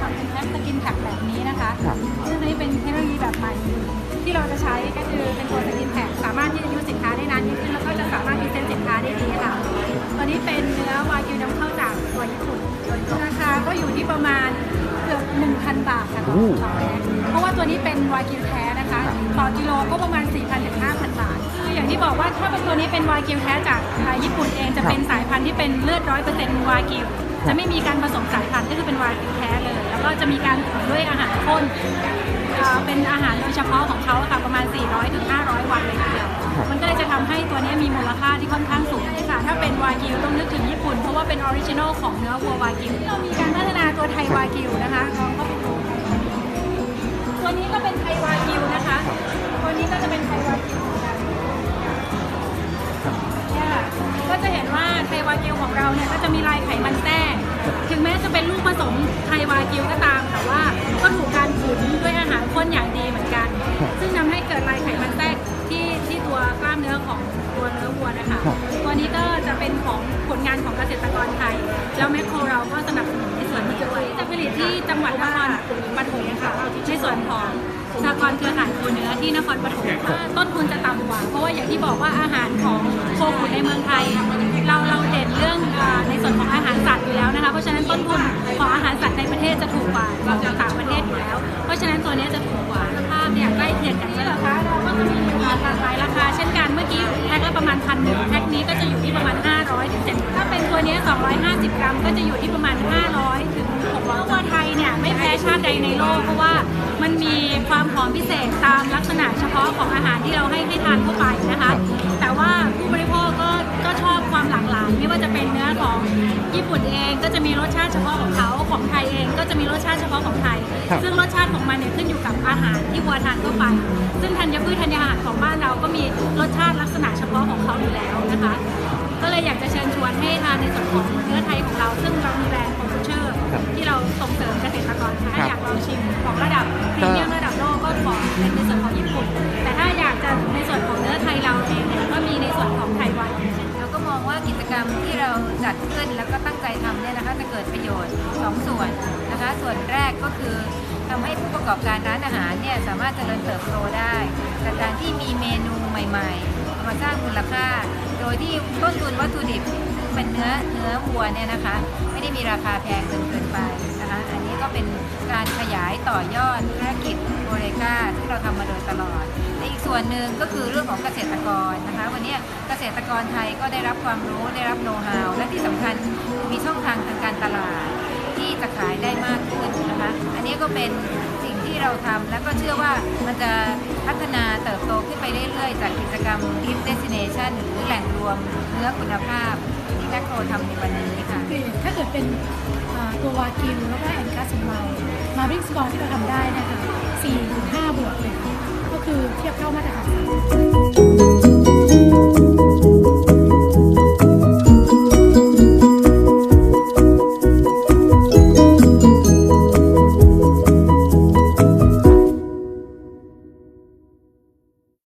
กาทำเป็นแพ็คสกินแพ็คแบบนี้นะคะครับ ซึ่งอันนี้เป็นเทคโนโลยีแบบใหม่ ที่เราจะใช้ก็คือเป็นตัวสกินแพ็คสามารถที่จะยืดสินค้าได้นานยิ่งขึ้นแล้วก็จะสามารถพิเศษสินค้าได้ดีค่ะตอนนี้เป็นเนื้อวากิวนำเข้าจากตัวญี่ปุ่นราคาก็อยู่ที่ประมาณเกือบ1,000 บาทค่ะต่อโอ้ ต่อแพ็คเพราะว่าตัวนี้เป็นวากิวแท้นะคะต่อกิโลก็ประมาณ 4,000ถึง5,000 บาทคืออย่างที่บอกว่าถ้าเป็นตัวนี้เป็นวากิวแท้จากอ่าญี่ปุ่นเองจะเป็นสายพันธุ์ที่เป็นเลือดร้อยเปอร์เซ็นต์วากิวจะไม่มีการผสมสายพันธุ์ก็คือ นอ่าเป็นอาหารโดยเฉพาะของเขาค่ะประมาณ 400ถึง500 วันเลยทีเดียวมันก็เลยจะทำให้ตัวนี้มีมูลค่าที่ค่อนข้างสูงค่ะถ้าเป็นวากิวต้องนึกถึงญี่ปุ่น เพราะว่าเป็นออริจินอลของเนื้อวัววากิวเรามีการพัฒนาตัวไทยวากิวนะคะลองเข้าไปดูตัวนี้ก็เป็นไทยวากิวนะคะตัวนี้ก็จะเป็นไทยวากิวเหมือนกันเนี่ยค่ะก็จะเห็นว่าไทยวากิวของเราเนี่ยก็จะมีลายไขมันแทรกถึงแม้จะเป็นลูก อาหารข้นอย่างดีเหมือนกัน ซึ่งทำให้เกิดลายไขมันแทรกที่ที่ตัวกล้ามเนื้อของตัวเนื้อวัวนะคะ ตัวนี้ก็จะเป็นของผลงานของเกษตรกรไทย แล้วแมคโครเราก็สนับสนุนในส่วนนี้ด้วยจะผลิตที่จังหวัดนครปฐมค่ะในส่วนของสหกรณ์เครือข่ายโคเนื้อที่นครปฐมค่ะต้นทุนจะต่ำกว่า เพราะว่าอย่างที่บอกว่าอาหารของโคขุนในเมืองไทย เราเราเด่นเรื่องอ่าในส่วนของอาหารสัตว์อยู่แล้วนะคะ เพราะฉะนั้นต้นทุน แพ็คนี้ก็จะอยู่ที่ประมาณ 500ถึง7ถ้าเป็นตัวเนี้ย250 กรัม ก็จะอยู่ที่ประมาณ 500 ถึง600วัวไทยเนี่ยไม่แพ้ชาติใดในโลก เพราะว่ามันมีความหอมพิเศษตามลักษณะเฉพาะของอาหารที่เราให้ให้ทานทั่วไปนะคะ แต่ว่าผู้บริโภคก็ก็ชอบความหลากหลายไม่ว่าจะเป็นเนื้อของญี่ปุ่นเองก็จะมีรสชาติเฉพาะของเขาของไทยเองก็จะมีรสชาติเฉพาะของไทยครับซึ่งรสชาติของมันเนี่ยขึ้นอยู่กับอาหารที่วัวทานทั่วไป ซึ่งธัญพืชธัญญาหารของบ้านเรา เฉพาะของเขาอยู่แล้วนะคะ ก็เลยอยากจะเชิญชวนให้ทานในส่วนของเนื้อไทยของเรา ซึ่งเรามีแบรนด์โปรโมเชอร์ครับที่เราส่งเสริมเกษตรกรค่ะถ้าครับอยากลองชิมของระดับพรีเมียมระดับโลกก็ขอเป็นในส่วนของญี่ปุ่น แต่ถ้าอยากจะในส่วนของเนื้อไทยเราเองเนี่ยก็มีในส่วนของไทยวันเราก็มองว่ากิจกรรมที่เราจัดขึ้นแล้วก็ตั้งใจทำเนี่ยนะคะจะเกิดประโยชน์สองส่วนนะคะ ส่วนแรกก็คือทำให้ผู้ประกอบการร้านอาหารเนี่ยสามารถเจริญเติบโตได้จากการที่มีเมนูใหม่ๆเอามา สร้างมูลค่า โดยที่ต้นทุนวัตถุดิบซึ่งเป็นเนื้อเนื้อวัวเนี่ยนะคะ ไม่ได้มีราคาแพงเกินเกินไปนะคะ อันนี้ก็เป็นการขยายต่อยอดธุรกิจโอเรกาที่เราทำมาโดยตลอดและอีกส่วนหนึ่งก็คือเรื่องของเกษตรกรนะคะ วันนี้เกษตรกรไทยก็ได้รับความรู้ได้รับโน้ตฮาวและที่สำคัญมีช่องทางทางการตลาดที่จะขายได้มากขึ้นนะคะ อันนี้ก็เป็นสิ่งที่เราทำแล้วก็เชื่อว่ามันจะพัฒนาเติบโตขึ้นไปเรื่อย นื้อคุณภาพที่แมคโครทำในวันนี้ค่ะคือถ้าเกิดเป็นตัววากิวแล้วก็แอนคัสของเรา มาริงสกอร์ที่เราทำได้เนะคะ4-5 บวกเลยก็คือเทียบเท่ามาตรฐาน